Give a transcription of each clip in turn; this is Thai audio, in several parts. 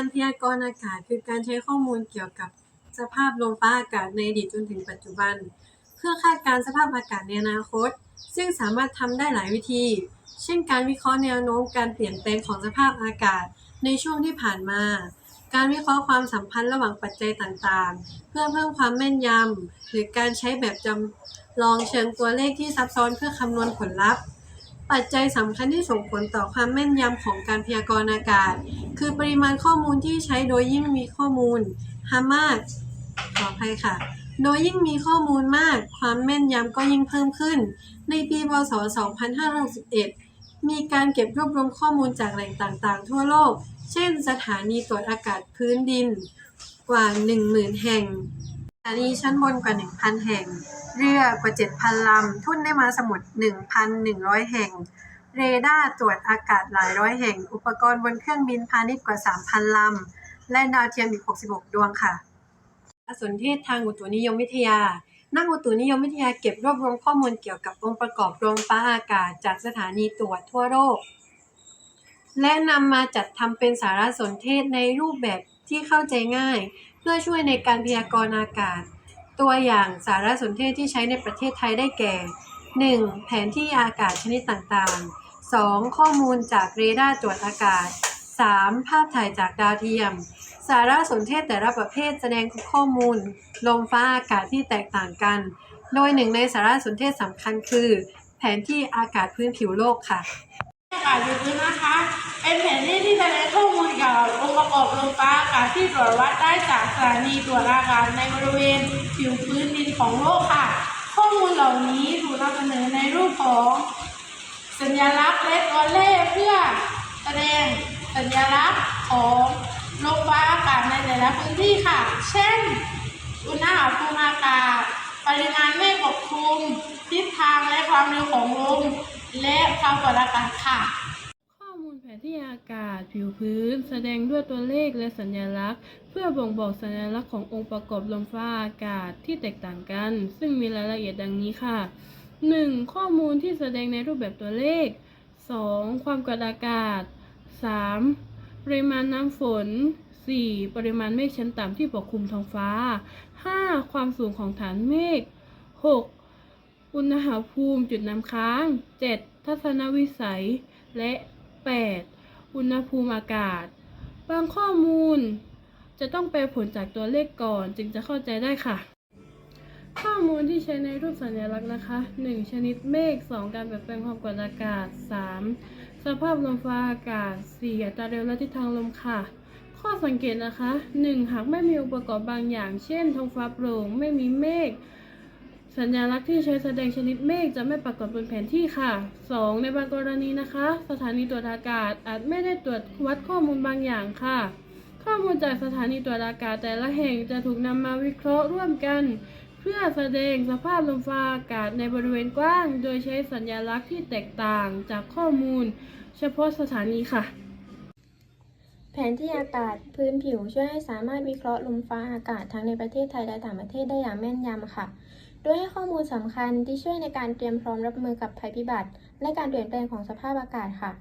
การพยากรณ์อากาศคือการใช้ข้อมูลเกี่ยวกับสภาพลมฟ้าอากาศในอดีตจนถึงปัจจุบัน เพื่อคาดการสภาพอากาศในอนาคต ซึ่งสามารถทำได้หลายวิธี เช่น การวิเคราะห์แนวโน้มการเปลี่ยนแปลงของสภาพอากาศในช่วงที่ผ่านมา การวิเคราะห์ความสัมพันธ์ระหว่างปัจจัยต่างๆ เพื่อเพิ่มความแม่นยำหรือการใช้แบบจำลองเชิงตัวเลขที่ซับซ้อนเพื่อคำนวณผลลัพธ์ ปัจจัยสำคัญที่ส่งผลต่อความแม่นยำของการพยากรณ์อากาศ คือปริมาณข้อมูลที่ใช้โดยยิ่งมีข้อมูลหามากขออภัยค่ะ โดยยิ่งมีข้อมูลมาก ความแม่นยำก็ยิ่งเพิ่มขึ้น ในปีพศ 2561 มีการเก็บรวบรวมข้อมูลจากแหล่งต่างๆ ทั่วโลก เช่น สถานีตรวจอากาศพื้นดิน กว่า 10,000 แห่งานีชั้นบนกว่า 1,000 แห่ง เรือกว่า 7,000 ลำ ทุ่นได้มาสมุทร1,100 แห่ง เรดาร์ตรวจอากาศหลายร้อยแห่ง อุปกรณ์บนเครื่องบินพาณิชย์กว่า 3,000 ลำ และดาวเทียมอีก 66 ดวงค่ะสนเทศทางอุตุนิยมวิทยา นักอุตุนิยมวิทยาเก็บรวบรวมข้อมูลเกี่ยวกับองค์ประกอบลมฟ้าอากาศจากสถานีตรวจทั่วโลก และนำมาจัดทำเป็นสารสนเทศในรูปแบบที่เข้าใจง่ายเพื่อช่วยในการพยากรณ์อากาศ ตัวอย่างสารสนเทศที่ใช้ในประเทศไทยได้แก่ 1. แผนที่อากาศชนิดต่างๆ 2. ข้อมูลจากเรดาร์ตรวจอากาศ 3. ภาพถ่ายจากดาวเทียม สารสนเทศแต่ละประเภทแสดงข้อมูล ลมฟ้าอากาศที่แตกต่างกัน โดยหนึ่งในสารสนเทศสำคัญคือ แผนที่อากาศพื้นผิวโลกค่ะอากาศอยู่พื้นนะคะ เป็นแผนที่ที่แสดงข้อมูลเกี่ยวกับองค์ประกอบลมฟ้าอากาศที่ตรวจวัดได้จากสถานีตรวจอากาศในบริเวณผิวพื้นดินของโลกค่ะ ข้อมูลเหล่านี้ถูกนำเสนอในรูปของ สัญลักษณ์และตัวเลขเพื่อแสดงสัญลักษณ์ของลมฟ้าอากาศในแต่ละพื้นที่ค่ะ เช่น อุณหภูมิอากาศ ปริมาณเมฆปกคลุม ทิศทางและความเร็วของลม และความกดอากาศค่ะ อากาศ ผิวพื้น แสดงด้วยตัวเลขและสัญลักษณ์ เพื่อบ่งบอกสัญลักษณ์ขององค์ประกอบลมฟ้าอากาศที่แตกต่างกัน ซึ่งมีรายละเอียดดังนี้ค่ะ 1. ข้อมูลที่แสดงในรูปแบบตัวเลข 2. ความกดอากาศ 3. ปริมาณน้ำฝน 4. ปริมาณเมฆชั้นต่ำที่ปกคลุมท้องฟ้า 5. ความสูงของฐานเมฆ 6. อุณหภูมิจุดน้ำค้าง 7. ทัศนวิสัย และ 8. อุณหภูมิอากาศ บางข้อมูล จะต้องแปลผลจากตัวเลขก่อนจึงจะเข้าใจได้ค่ะ ข้อมูลที่ใช้ในรูปสัญลักษณ์นะคะ 1. ชนิดเมฆ 2. การเปลี่ยนแปลงความกดอากาศ 3. สภาพลมฟ้าอากาศ 4. อัตราเร็วและทิศทางลมค่ะข้อสังเกตนะคะ 1. หากไม่มีองค์ประกอบบางอย่าง เช่นท้องฟ้าโปร่ง ไม่มีเมฆ สัญลักษณ์ที่ใช้แสดงชนิดเมฆจะไม่ปรากฏบนแผนที่ค่ะ 2. ในบางกรณีนะคะ สถานีตรวจอากาศอาจไม่ได้ตรวจวัดข้อมูลบางอย่างค่ะ ข้อมูลจากสถานีตรวจอากาศแต่ละแห่งจะถูกนำมาวิเคราะห์ร่วมกัน เพื่อแสดงสภาพลมฟ้าอากาศในบริเวณกว้าง โดยใช้สัญลักษณ์ที่แตกต่างจากข้อมูล เฉพาะสถานีค่ะแผนที่อากาศพื้นผิวช่วยให้สามารถวิเคราะห์ลมฟ้าอากาศทั้งในประเทศไทยและต่างประเทศได้อย่างแม่นยำค่ะ โดยให้ข้อมูลสำคัญที่ช่วยในการเตรียมพร้อมรับมือกับภัยพิบัติ และการเปลี่ยนแปลงของสภาพอากาศค่ะ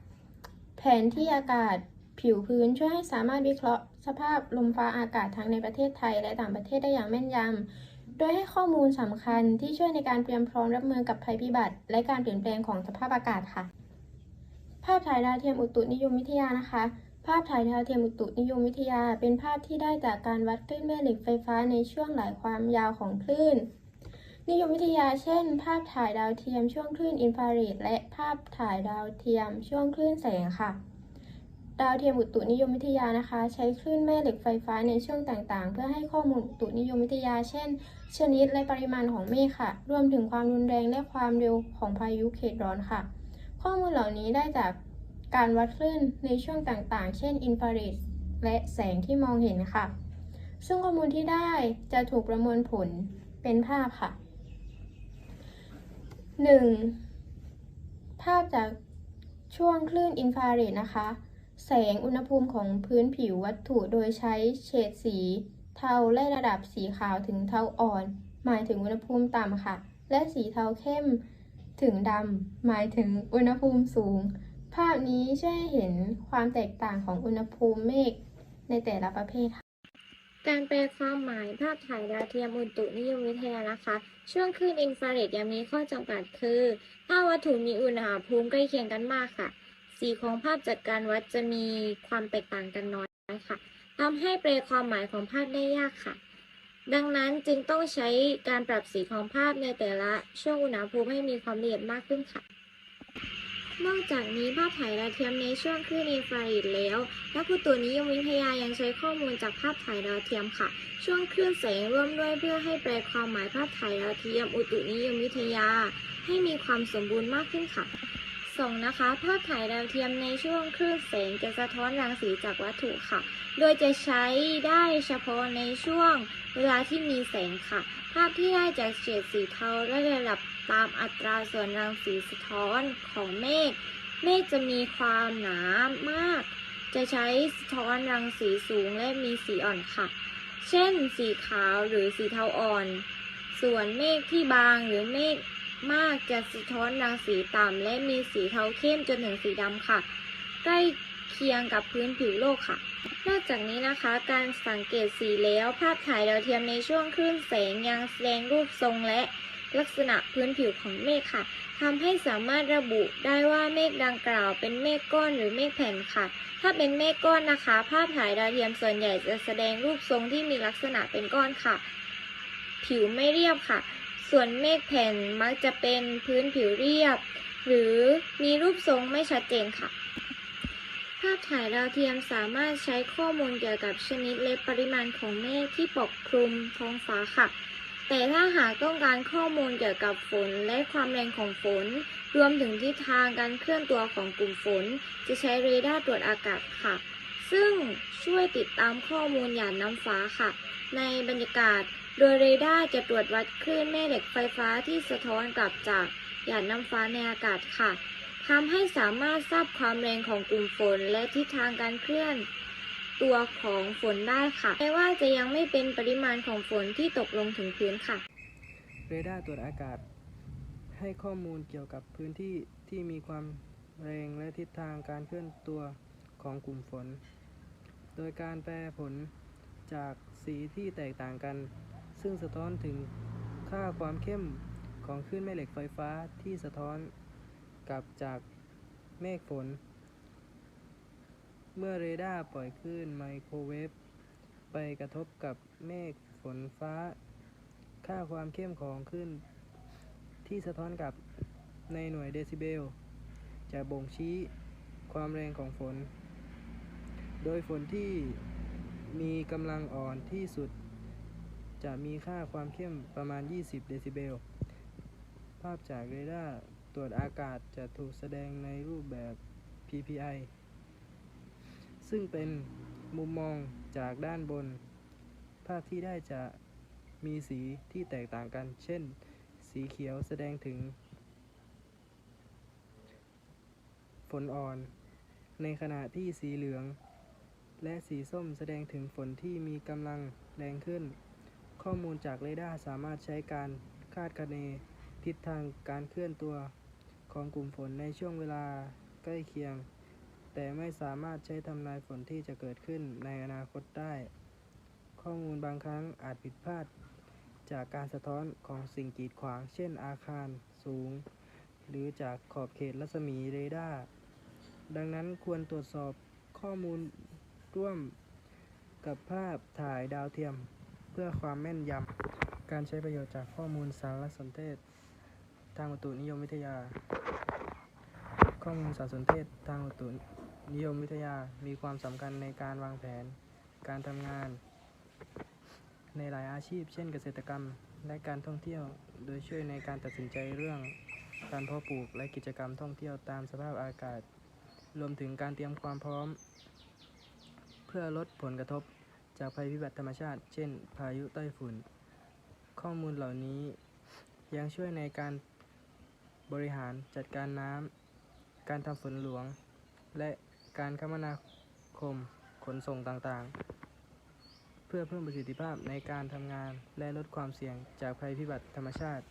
แผนที่อากาศผิวพื้นช่วยให้สามารถวิเคราะห์ สภาพลมฟ้าอากาศทั้งในประเทศไทย และต่างประเทศได้อย่างแม่นยำ โดยให้ข้อมูลสำคัญที่ช่วยในการเตรียมพร้อมรับมือกับภัยพิบัติ และการเปลี่ยนแปลงของสภาพอากาศค่ะ ภาพถ่ายดาวเทียมอุตุนิยมวิทยานะคะ ภาพถ่ายดาวเทียมอุตุนิยมวิทยา เป็นภาพที่ได้จากการวัดคลื่นแม่เหล็กไฟฟ้าในช่วงหลายความยาวของคลื่น นิยมวิทยาเช่น ภาพถ่ายดาวเทียมช่วงคลื่นอินฟราเรดและภาพถ่ายดาวเทียมช่วงคลื่นแสงค่ะ ดาวเทียมอุตุนิยมวิทยานะคะ ใช้คลื่นแม่เหล็กไฟฟ้าในช่วงต่างๆ เพื่อให้ข้อมูลอุตุนิยมวิทยา เช่น ชนิดและปริมาณของเมฆค่ะ รวมถึงความรุนแรงและความเร็วของพายุเขตร้อนค่ะ ข้อมูลเหล่านี้ได้จากการวัดคลื่นในช่วงต่างๆ เช่น อินฟราเรดและแสงที่มองเห็นค่ะ ซึ่งข้อมูลที่ได้จะถูกประมวลผลเป็นภาพค่ะ 1. ภาพจากช่วงคลื่นอินฟราเรดนะคะ แสงอุณหภูมิของพื้นผิววัตถุโดยใช้เฉดสี เทาและระดับสีขาวถึงเทาอ่อน หมายถึงอุณหภูมิต่ำค่ะ และสีเทาเข้มถึงดำหมายถึงอุณหภูมิสูง ภาพนี้ช่วยเห็นความแตกต่างของอุณหภูมิเมฆในแต่ละประเภทค่ะ การแปลความหมายภาพถ่ายดาวเทียมอุตุนิยมวิทยานะคะ ช่วงคลื่นอินฟราเรดยังมีข้อจำกัดคือ ถ้าวัตถุมีอุณหภูมิใกล้เคียงกันมากค่ะ สีของภาพจากการวัดจะมีความแตกต่างกันน้อยค่ะทำให้แปลความหมายของภาพได้ยากค่ะ ดังนั้นจึงต้องใช้การปรับสีของภาพในแต่ละช่วงอุณหภูมิให้มีความละเอียดมากขึ้นค่ะ นอกจากนี้ภาพถ่ายดาวเทียมในช่วงคลื่นอินฟราเรดแล้ว นักอุตุนิยมวิทยายังใช้ข้อมูลจากภาพถ่ายดาวเทียมค่ะ ช่วงคลื่นแสงร่วมด้วยเพื่อให้แปลความหมายภาพถ่ายดาวเทียมอุตุนิยมวิทยา ให้มีความสมบูรณ์มากขึ้นค่ะสองนะคะ ภาพถ่ายดาวเทียมในช่วงคลื่นแสงจะสะท้อนรังสีจากวัตถุค่ะ โดยจะใช้ได้เฉพาะในช่วงเวลาที่มีแสงค่ะ ภาพที่ได้จากเฉดสีเทาและระดับ ตามอัตราส่วนรังสีสะท้อนของเมฆ เมฆจะมีความหนามาก จะใช้สะท้อนรังสีสูงและมีสีอ่อนค่ะ เช่น สีขาวหรือสีเทาอ่อน ส่วนเมฆที่บางหรือเมฆมากจะสะท้อนรังสีต่ำและมีสีเทาเข้มจนถึงสีดำค่ะ ใกล้เคียงกับพื้นผิวโลกค่ะ นอกจากนี้นะคะ การสังเกตสีแล้ว ภาพถ่ายดาวเทียมในช่วงคลื่นแสงยังแสดงรูปทรงและ ลักษณะพื้นผิวของเมฆค่ะทำให้สามารถระบุได้ว่าเมฆดังกล่าวเป็นเมฆก้อนหรือเมฆแผ่นค่ะ ถ้าเป็นเมฆก้อนนะคะ ภาพถ่ายดาวเทียมส่วนใหญ่จะแสดงรูปทรงที่มีลักษณะเป็นก้อนค่ะ ผิวไม่เรียบค่ะ ส่วนเมฆแผ่นมักจะเป็นพื้นผิวเรียบ หรือมีรูปทรงไม่ชัดเจนค่ะ ภาพถ่ายดาวเทียมสามารถใช้ข้อมูลเกี่ยวกับชนิดและปริมาณของเมฆที่ปกคลุมท้องฟ้าค่ะ แต่ถ้าหากต้องการข้อมูลเกี่ยวกับฝนและความแรงของฝน รวมถึงทิศทางการเคลื่อนตัวของกลุ่มฝน จะใช้เรดาร์ตรวจอากาศค่ะ ซึ่งช่วยติดตามข้อมูลหยาดน้ำฟ้าค่ะ ในบรรยากาศ โดยเรดาร์จะตรวจวัดคลื่นแม่เหล็กไฟฟ้าที่สะท้อนกลับจากหยาดน้ำฟ้าในอากาศค่ะทำให้สามารถทราบความแรงของกลุ่มฝนและทิศทางการเคลื่อน ตัวของฝนได้ค่ะแม้ว่าจะยังไม่เป็นปริมาณของฝนที่ตกลงถึงพื้นค่ะ เรดาร์ตรวจอากาศ ให้ข้อมูลเกี่ยวกับพื้นที่ที่มีความแรงและทิศทางการเคลื่อนตัวของกลุ่มฝน โดยการแปรผลจากสีที่แตกต่างกัน ซึ่งสะท้อนถึงค่าความเข้มของคลื่นแม่เหล็กไฟฟ้าที่สะท้อนกลับจากเมฆฝน เมื่อเรดาร์ปล่อยคลื่นไมโครเวฟไปกระทบกับเมฆฝนฟ้า ค่าความเข้มของคลื่นที่สะท้อนกับในหน่วยเดซิเบล จะบ่งชี้ความแรงของฝน โดยฝนที่มีกำลังอ่อนที่สุด จะมีค่าความเข้มประมาณ 20 เดซิเบล ภาพจากเรดาร์ตรวจอากาศจะถูกแสดงในรูปแบบ PPI ซึ่งเป็นมุมมองจากด้านบน ภาพที่ได้จะมีสีที่แตกต่างกัน เช่น สีเขียวแสดงถึง ฝนอ่อน ในขณะที่สีเหลือง และสีส้มแสดงถึงฝนที่มีกำลังแรงขึ้น ข้อมูลจากเรดาร์สามารถใช้การคาดคะเน ทิศทางการเคลื่อนตัวของกลุ่มฝนในช่วงเวลาใกล้เคียง แต่ไม่สามารถใช้ทำนายฝนที่จะเกิดขึ้นในอนาคตได้ ข้อมูลบางครั้งอาจผิดพลาด จากการสะท้อนของสิ่งกีดขวาง เช่นอาคารสูง หรือจากขอบเขตรัศมีเรดาร์ ดังนั้นควรตรวจสอบข้อมูลร่วมกับภาพถ่ายดาวเทียม เพื่อความแม่นยำ การใช้ประโยชน์จากข้อมูลสารสนเทศ ทางอุตุนิยมวิทยา ข้อมูลสารสนเทศทางอุตุ นิยมวิทยามีความสำคัญในการวางแผน การทำงาน ในหลายอาชีพ เช่นเกษตรกรรม และการท่องเที่ยว โดยช่วยในการตัดสินใจเรื่องการเพาะปลูกและกิจกรรมท่องเที่ยวตามสภาพอากาศ รวมถึงการเตรียมความพร้อม เพื่อลดผลกระทบจากภัยพิบัติธรรมชาติ เช่น พายุไต้ฝุ่น ข้อมูลเหล่านี้ยังช่วยในการบริหารจัดการน้ำ การทำฝนหลวง และ การคมนาคมขนส่งต่างๆ เพื่อเพิ่มประสิทธิภาพในการทำงานและลดความเสี่ยงจากภัยพิบัติธรรมชาติ